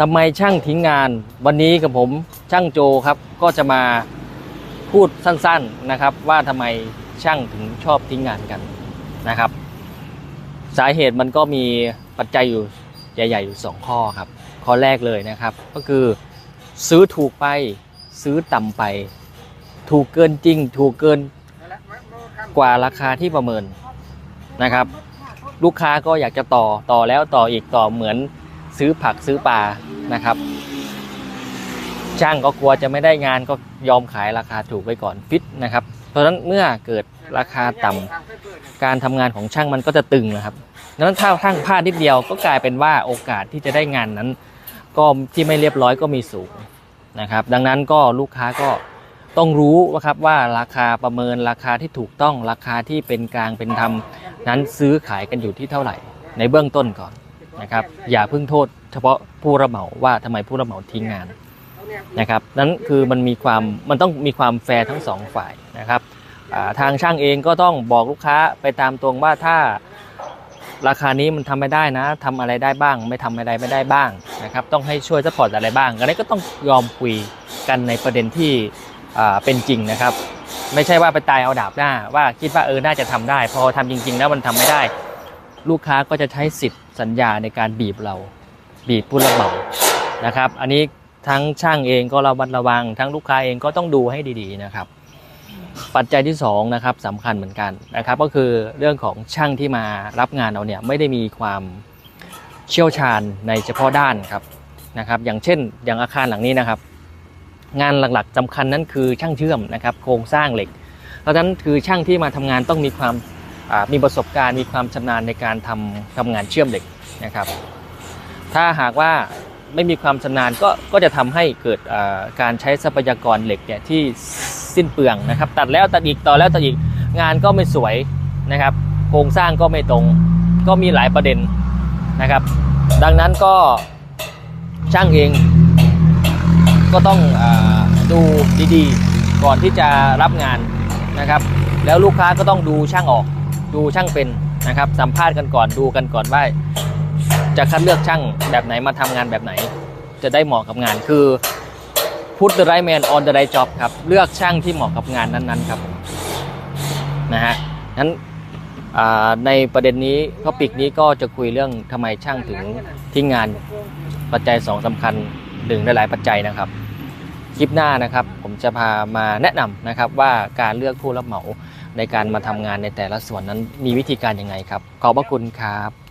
ทำไมช่างทิ้งงานวันนี้กับผมช่างโจครับก็จะมาพูดสั้นๆนะครับ ว่าทำไมช่างถึงชอบทิ้งงานกันนะครับ สาเหตุมันก็มีปัจจัยอยู่ใหญ่ๆอยู่สองข้อครับ ข้อแรกเลยนะครับ ก็คือซื้อถูกไปซื้อต่ำไป ถูกเกินจริง ถูกเกินกว่าราคาที่ประเมินนะครับ ลูกค้าก็อยากจะต่อต่อแล้วต่ออีกต่อเหมือน ซื้อผักซื้อปลานะครับช่างก็กลัวจะไม่ได้งานก็ยอมขายราคาถูกไว้ก่อนฟิตนะครับ เพราะฉะนั้นเมื่อเกิดราคาต่ำการทำงานของช่างมันก็จะตึงนะครับดังนั้นถ้าช่างพลาดนิดเดียวก็กลายเป็นว่าโอกาสที่จะได้งานนั้น ก็ที่ไม่เรียบร้อยก็มีสูงนะครับ ดังนั้นก็ลูกค้าก็ต้องรู้ว่าครับว่าราคาประเมินราคาที่ถูกต้องราคาที่เป็นกลางเป็นธรรมนั้นซื้อขายกันอยู่ที่เท่าไหร่ ในเบื้องต้นก่อน นะครับ อย่าเพิ่งโทษ เฉพาะผู้รับเหมาว่าทำไมผู้รับเหมาทิ้งงานนะครับนั้นคือมันมีความมันต้องมีความแฟร์ทั้งสองฝ่ายนะครับทางช่างเองก็ต้องบอกลูกค้าไปตามตรงว่าถ้าราคานี้มันทำไม่ได้นะทำอะไรได้บ้าง ไม่ทำอะไรไม่ได้บ้างนะครับต้องให้ช่วยซัพพอร์ตอะไรบ้างอันนี้ก็ต้องยอมคุยกันในประเด็นที่เป็นจริงนะครับ ไม่ใช่ว่าไปตายเอาดาบหน้าว่าคิดว่าเออน่าจะทำได้ พอทำจริง ๆ แล้วมันทำไม่ได้ ลูกค้าก็จะใช้สิทธิ์สัญญาในการบีบเราบีบผู้รับเหมานะครับ อันนี้ทั้งช่างเองก็ระวัดระวัง ทั้งลูกค้าเองก็ต้องดูให้ดีๆนะครับ ปัจจัยที่สองนะครับสำคัญเหมือนกันนะครับ ก็คือเรื่องของช่างที่มารับงานเราเนี่ยไม่ได้มีความเชี่ยวชาญในเฉพาะด้านครับนะครับ อย่างเช่น อย่างอาคารหลังนี้นะครับ งานหลักๆสำคัญนั้นคือช่างเชื่อมนะครับ โครงสร้างเหล็ก เพราะฉะนั้นคือช่างที่มาทำงานต้องมีความ มีประสบการณ์มีความชำนาญในการทำทำงานเชื่อมเหล็กนะครับ ถ้าหากว่าไม่มีความชำนาญก็ก็จะทำให้เกิดการใช้ทรัพยากรเหล็กเนี่ยที่สิ้นเปลืองนะครับ ตัดแล้วตัดอีกต่อแล้วตัดอีกงานก็ไม่สวยนะครับ โครงสร้างก็ไม่ตรงก็มีหลายประเด็นนะครับ ดังนั้นก็ช่างเองก็ต้องอดูดีๆ ก่อนที่จะรับงานนะครับ แล้วลูกค้าก็ต้องดูช่างออก ดูช่างเป็นนะครับ สัมภาษณ์กันก่อนดูกันก่อนว่าจะคัดเลือกช่างแบบไหนมาทำงานแบบไหน จะได้เหมาะกับงานคือ put the right man on the right job ครับ เลือกช่างที่เหมาะกับงานนั้นๆครับผมนะฮะนั้นในประเด็นนี้ท็อปิกนี้ก็จะคุยเรื่องทำไมช่างถึงทิ้งงานปัจจัยสองสำคัญหนึ่งในหลายปัจจัยนะครับ คลิปหน้านะครับผมจะพามาแนะนำนะครับว่าการเลือกผู้รับเหมาในการมาทำงานในแต่ละส่วนนั้นมีวิธีการยังไงครับ ขอบพระคุณครับ